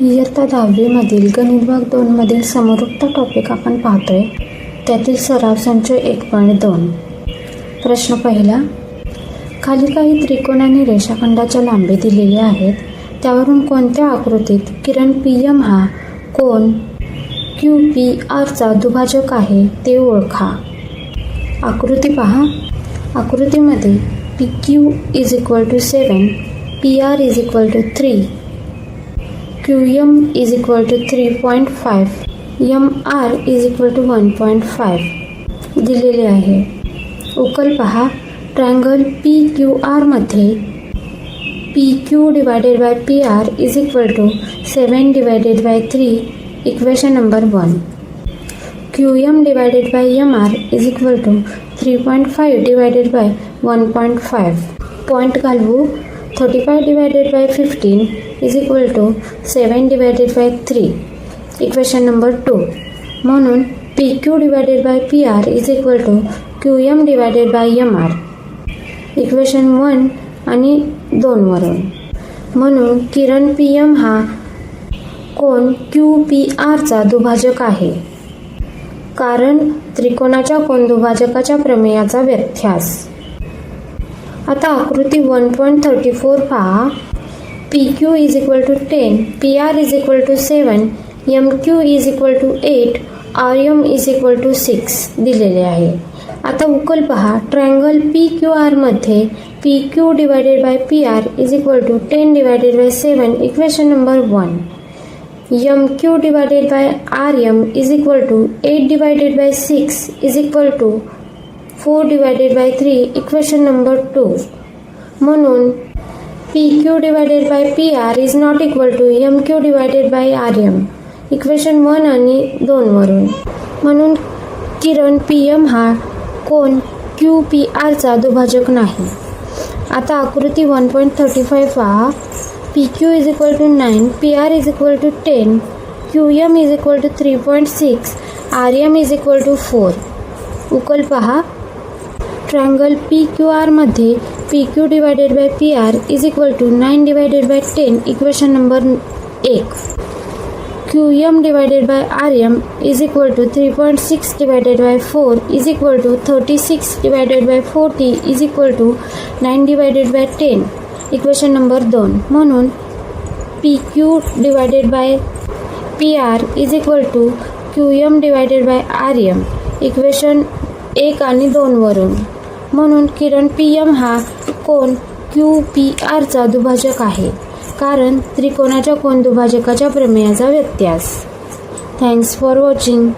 इयत्ता दहावीमधील गणित भाग दोनमधील समोरुक्त टॉपिक आपण पाहतोय. त्यातील सराव संच एक पॉईंट दोन. प्रश्न पहिला. खाली काही त्रिकोण आणि रेषाखंडाच्या लांबी दिलेल्या आहेत. त्यावरून कोणत्या आकृतीत किरण पी एम हा कोण क्यू पी आरचा दुभाजक आहे ते ओळखा. आकृती पहा. आकृतीमध्ये P Q is equal to seven P R is equal to three equal to three point five M R is equal to one point five दिलेले आहे उकल पहा। ट्रँगल पी क्यू आरमध्ये P Q divided by P R is equal to seven divided by three equation number one Q M divided by M R is equal to three point by one point घालवू thirty five divided by fifteen is equal to seven divided by three equation number two म्हणून P Q divided by P R is equal to Q M divided by M R equation one आणि दोनवरून म्हणून किरण P M हा कोण Q P आरचा दुभाजक आहे. कारण त्रिकोणाच्या कोण दुभाजकाच्या प्रमेयाचा व्यत्यास. आता आकृती वन पॉईंट थर्टी फोर पहा. P Q is equal to ten P R is equal to seven M Q is equal to eight R M is equal to six दिलेले आहे. आता उकल पहा. ट्रँगल पी क्यू आरमध्ये P Q divided by P R is equal to ten divided by seven equation number one M Q divided by R M is equal to eight divided by six is equal to four divided by three equation number two. म्हणून P Q divided by P R is not equal to M Q divided by R M equation one आणि दोनवरून म्हणून किरण P M हा कोण Q P आरचा दुभाजक नाही. आता आकृती वन पॉईंट थर्टी फाईव्ह पहा. P Q is equal to nine P R is equal to ten Q M is equal to three point six R M is equal to four उकल पहा. Triangle P Q आरमध्ये P Q divided by P R is equal to nine divided by ten equation number एक. Q M divided by R M is equal to three point six divided by four is equal to thirty six divided by forty is equal to nine divided by ten equation number दोन. म्हणून P Q divided by P R is equal to Q M divided by R M equation एक आणि दोनवरून म्हणून किरण P M हा कोण Q P आरचा दुभाजक आहे. कारण त्रिकोणाच्या कोण दुभाजकाच्या प्रमेयाचा व्यत्यास. Thanks for watching